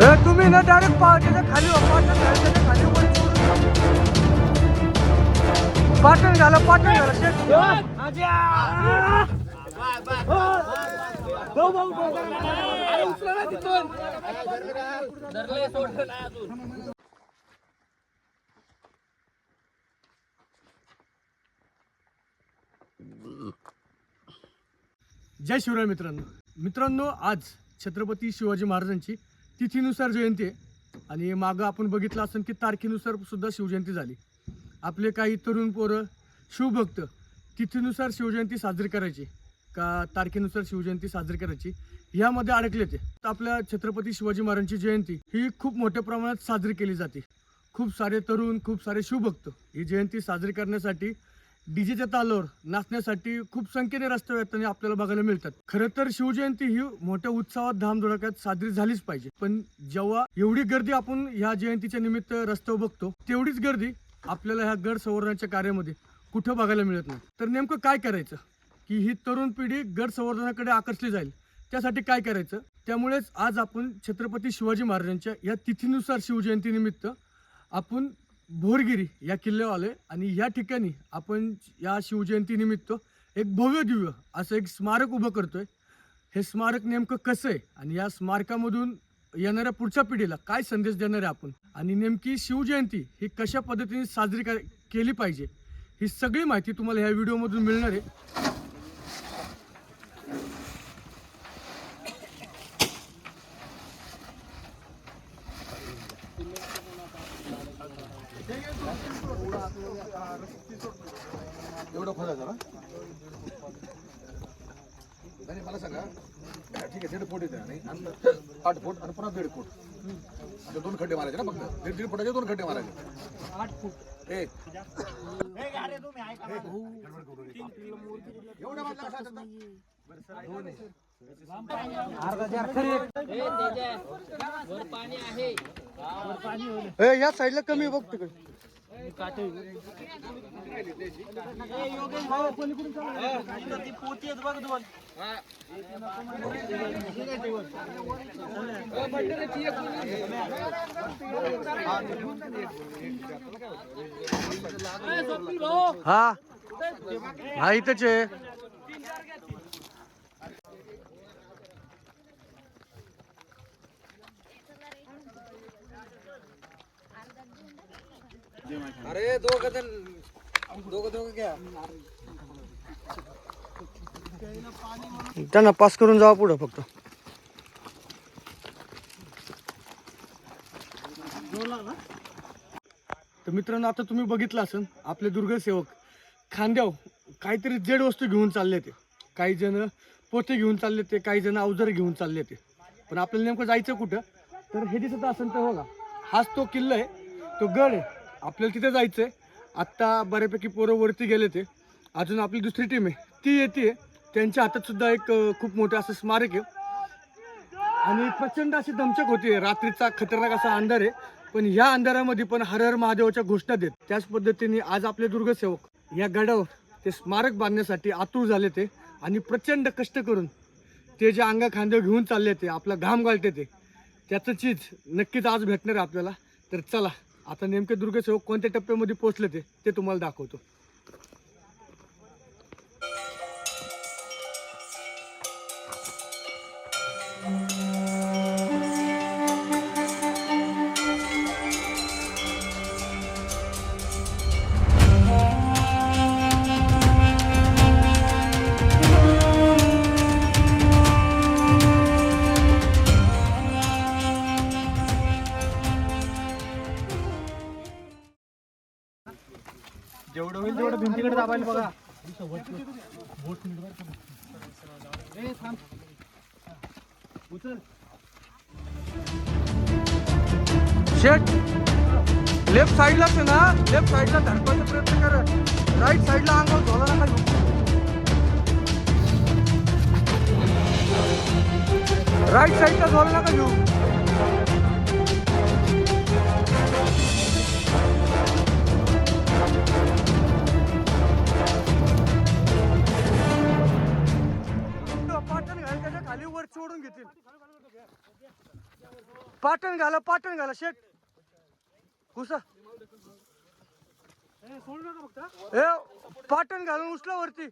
हे तुम्ही ना डायरेक्ट पार्टीच्या खाली वा, घाला पाटण घाला शेट जय शिवराय मित्रांनो. मित्रांनो आज छत्रपती शिवाजी महाराजांची तिथीनुसार जयंती आहे. आणि मागं आपण बघितलं असेल की तारखेनुसार सुद्धा शिवजयंती झाली. आपले काही तरुण पोरं शिवभक्त तिथीनुसार शिवजयंती साजरी करायची. का तारखेनुसार शिवजयंती साजरी करायची ह्यामध्ये अडकले ते. तर आपल्या छत्रपती शिवाजी महाराजांची जयंती ही खूप मोठ्या प्रमाणात साजरी केली जाते. खूप सारे तरुण खूप सारे शिवभक्त ही जयंती साजरी करण्यासाठी डीजेच्या तालावर नाचण्यासाठी खूप संख्येने रस्त्यावर आपल्याला बघायला मिळतात. खरं तर शिवजयंती ही मोठ्या उत्साहात धामधुडक्यात साजरी झालीच पाहिजे. पण जेव्हा एवढी गर्दी आपण ह्या जयंतीच्या निमित्त रस्त्यावर बघतो तेवढीच गर्दी आपल्याला ह्या गड संवर्धनाच्या कार्यामध्ये कुठं बघायला मिळत नाही. तर नेमकं काय करायचं? की ही तरुण पिढी गड संवर्धनाकडे आकर्षली जाईल. त्यासाठी काय करायचं? त्यामुळेच आज आपण छत्रपती शिवाजी महाराजांच्या या तिथीनुसार शिवजयंतीनिमित्त आपण भोरगिरी या किल्ल्यावर आहे आणि या ठिकाणी आपण या शिवजयंतीनिमित्त एक भव्य दिव्य असं एक स्मारक उभं करतोय. हे स्मारक नेमकं कसं आहे? आणि या स्मारकामधून येणाऱ्या पुढच्या पिढीला काय संदेश देणार आहे आपण? आणि नेमकी शिवजयंती ही कशा पद्धतीने साजरी केली पाहिजे? ही सगळी माहिती तुम्हाला ह्या व्हिडिओमधून मिळणार आहे. एवढं खोदायचं ना? नाही मला सांगा ठीक आहे दीड फूट येते आणि आणि आठ फूट आणि पुन्हा दीड फूट. असे दोन खड्डे मारायचे ना फक्त. दीड दीड फुटाचे दोन खड्डे मारायचे. आठ फूट. एवढं म्हटलं आता- ए, या साईडला कमी बघ तिकडे. हा? हा इथंच आहे. अरे दोघं जण दोघं दोघं घ्या. त्यांना पास करून जावा पुढं फक्त. तर मित्रांनो आता तुम्ही बघितलं असेल आपले दुर्गसेवक खांद्याव काहीतरी जड वस्तू घेऊन चालले ते. काही जण पोते घेऊन चालले ते काही जण अवजार घेऊन चालले ते. पण आपल्याला नेमकं जायचं कुठं? तर हे दिसत असेल तर बघा हाच तो किल्ला आहे तो गड आहे. आपल्याला तिथे जायचं आहे आत्ता बऱ्यापैकी पोरं वरती गेले ते. अजून आपली दुसरी टीम आहे. ती येते त्यांच्या हातातसुद्धा एक खूप मोठं असं स्मारक आहे. आणि प्रचंड अशी दमचक होती रात्रीचा खतरनाक असा अंधार आहे. पण या अंधारामध्ये पण हर हर महादेवाच्या घोषणा देत. त्याच पद्धतीने आज आपले दुर्गसेवक या गडावर ते स्मारक बांधण्यासाठी आतुर झाले ते. आणि प्रचंड कष्ट करून ते जे अंगा खांदे घेऊन चालले ते आपला घाम गाळते ते त्याचं चीज नक्कीच आज भेटणार आहे आपल्याला. तर चला आता नेमके दुर्गसेवक कोणत्या टप्प्यामध्ये पोहोचले ते ते तुम्हाला दाखवतो. तेवढं भिंतीकडे दाबायला बघा. शेट लेफ्ट साईडलाच आहे ना? लेफ्ट साईडला धरपायचा प्रयत्न कर. राईट साईडला अंगावर झोला नका घेऊ राईट साईडला झोला नका घेऊ त्याच्याखाली वर सोडून घेतील. पाटण घाला पाटण घाला शेट. घुसा ए पाटण घालून उचला वरती.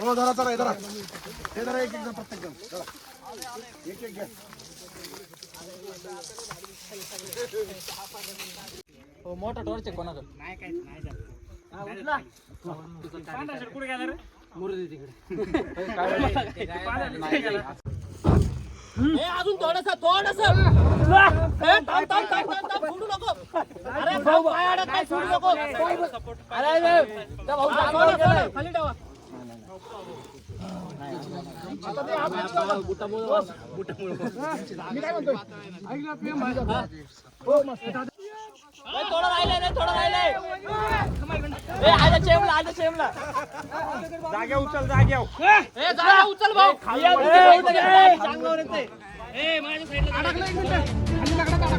हो धरा हे धरा हे धरा एक एक जण प्रत्येक जण धरा. एक एक घ्या मोठा टॉर्च आहे कोणाचा अजून थोडस थोडस. सोडू नको अरे भाऊ पाय अडत नाही सोडू नको अरे भाऊ. खाली ठेवा थोडं राहिलंय रे. थोडं राहिलंय आजा चेमला आजा चेमला जाग्या उचल जाग्या उचल भाऊ खाली सांगावर माझ्या साईडला अडकलं एक मिनिट.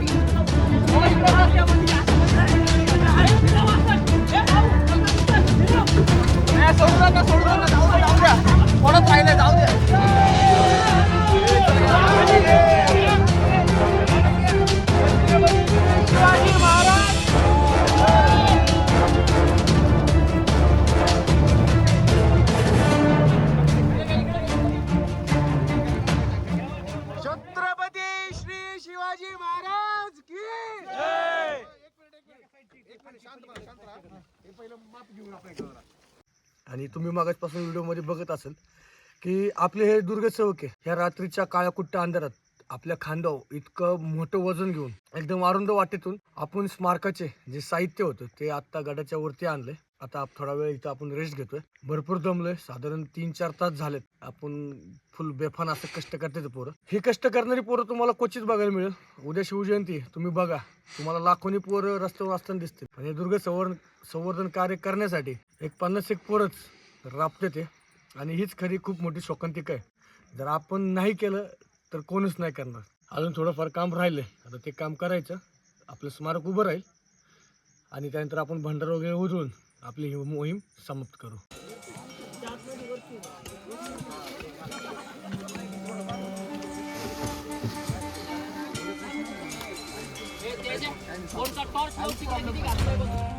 आणि तुम्ही मागासपासून व्हिडिओमध्ये बघत असाल की आपले हे दुर्गसेवक आहे ह्या रात्रीच्या काळ्या अंधारात आपल्या खांद्यावर इतकं मोठं वजन घेऊन एकदम अरुंद वाटेतून आपण स्मारकाचे जे साहित्य होतं ते आत्ता गडाच्या वरती आणलंय. आता थोडा वेळ इथं आपण रेस्ट घेतोय. भरपूर दमलोय साधारण तीन चार तास झालेत. आपण फुल बेफान असं कष्ट करते पोरं. हे कष्ट करणारी पोरं तुम्हाला क्वचित बघायला मिळेल. उद्या शिवजयंती तुम्ही बघा. तुम्हाला लाखोनी पोरं रस्त्यावर असताना दिसतील. आणि हे दुर्ग संवर्धन संवर्धन कार्य करण्यासाठी एक पन्नास एक पोरच राबते ते आणि हीच खरी खूप मोठी शोकांतिका आहे. जर आपण नाही केलं तर कोणच नाही करणार. अजून थोडंफार काम राहिलंय. आता ते काम करायचं. आपलं स्मारक उभं राहील. आणि त्यानंतर आपण भंडार वगैरे उजवून ही मोहीम समाप्त करू कोणता टॉर्च लावून तिकडे किती का.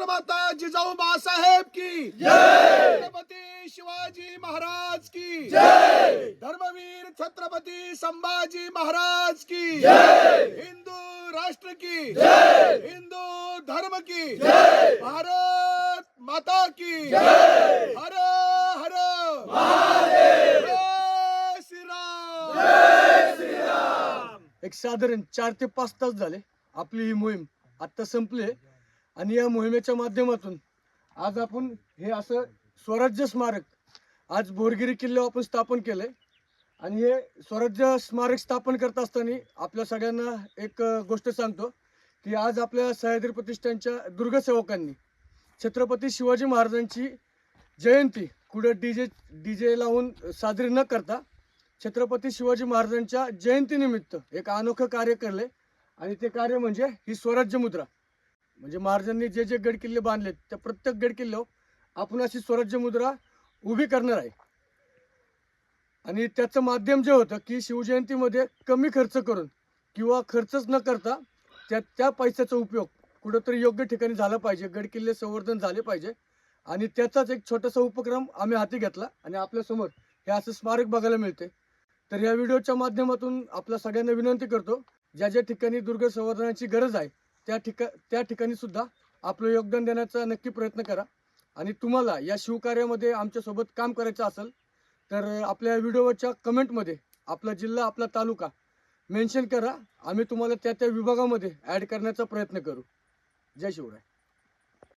राष्ट्रमाता जिजाऊ बाळासाहेब की. छत्रपती शिवाजी महाराज की. धर्मवीर छत्रपती संभाजी महाराज की. हिंदू राष्ट्र की. हिंदू धर्म की. भारत माता की. हर हर जय श्रीराम! एक साधारण चार ते पाच तास झाले. आपली ही मोहीम आता संपली आहे. आणि या मोहिमेच्या माध्यमातून आज आपण हे असं स्वराज्य स्मारक आज बोरगिरी किल्ल्यावर आपण स्थापन केलं आहे आणि हे स्वराज्य स्मारक स्थापन करत असताना आपल्या सगळ्यांना एक गोष्ट सांगतो की आज आपल्या सह्याद्री प्रतिष्ठानच्या दुर्गसेवकांनी छत्रपती शिवाजी महाराजांची जयंती कुठं डी जे डी जे लावून साजरी न करता छत्रपती शिवाजी महाराजांच्या जयंतीनिमित्त एक अनोखं कार्य केले आणि ते कार्य म्हणजे ही स्वराज्य मुद्रा. म्हणजे महाराजांनी जे जे गड किल्ले बांधलेत त्या प्रत्येक गड किल्ल्यावर आपण अशी स्वराज्य मुद्रा उभी करणार आहे. आणि त्याचं माध्यम जे होतं की शिवजयंतीमध्ये कमी खर्च करून किंवा खर्चच न करता त्या त्या पैशाचा उपयोग कुठंतरी योग्य ठिकाणी झाला पाहिजे गड किल्ले संवर्धन झाले पाहिजे. आणि त्याचाच एक छोटासा उपक्रम आम्ही हाती घेतला आणि आपल्यासमोर हे असं स्मारक बघायला मिळते तर या व्हिडिओच्या माध्यमातून आपल्या सगळ्यांना विनंती करतो ज्या ज्या ठिकाणी दुर्ग संवर्धनाची गरज आहे त्या ठिका त्या ठिकाणी सुद्धा आपलं योगदान देण्याचा नक्की प्रयत्न करा. आणि तुम्हाला या शिवकार्यामध्ये आमच्यासोबत काम करायचं असेल तर आपल्या व्हिडिओच्या कमेंटमध्ये आपला जिल्हा आपला तालुका मेन्शन करा. आम्ही तुम्हाला त्या त्या विभागामध्ये ॲड करण्याचा प्रयत्न करू. जय शिवराय.